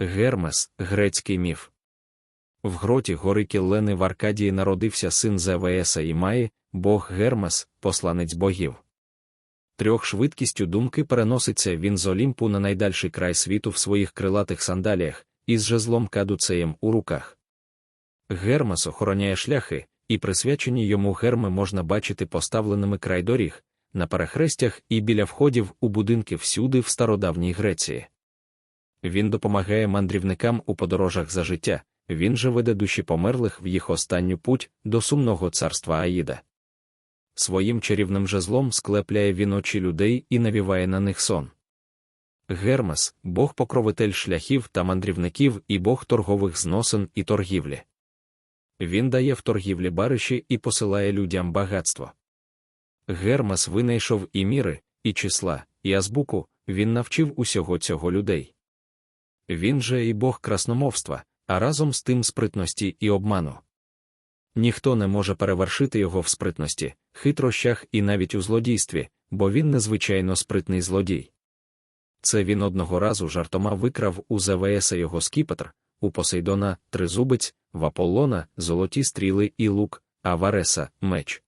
Гермес, грецький міф. В гроті гори Кіллени в Аркадії народився син Зевеса і Маї, бог Гермес, посланець богів. Трьох швидкістю думки переноситься він з Олімпу на найдальший край світу в своїх крилатих сандаліях, із жезлом кадуцеєм у руках. Гермес охороняє шляхи, і присвячені йому герми можна бачити поставленими край доріг, на перехрестях і біля входів у будинки всюди в стародавній Греції. Він допомагає мандрівникам у подорожах за життя, він же веде душі померлих в їх останню путь до сумного царства Аїда. Своїм чарівним жезлом склепляє він очі людей і навіває на них сон. Гермес, бог покровитель шляхів та мандрівників і бог торгових зносин і торгівлі. Він дає в торгівлі бариші і посилає людям багатство. Гермес винайшов і міри, і числа, і азбуку, він навчив усього цього людей. Він же і бог красномовства, а разом з тим спритності і обману. Ніхто не може перевершити його в спритності, хитрощах і навіть у злодійстві, бо він незвичайно спритний злодій. Це він одного разу жартома викрав у ЗВСа його скіпетр, у Посейдона тризубець, в Аполлона золоті стріли і лук, а в Ареса меч.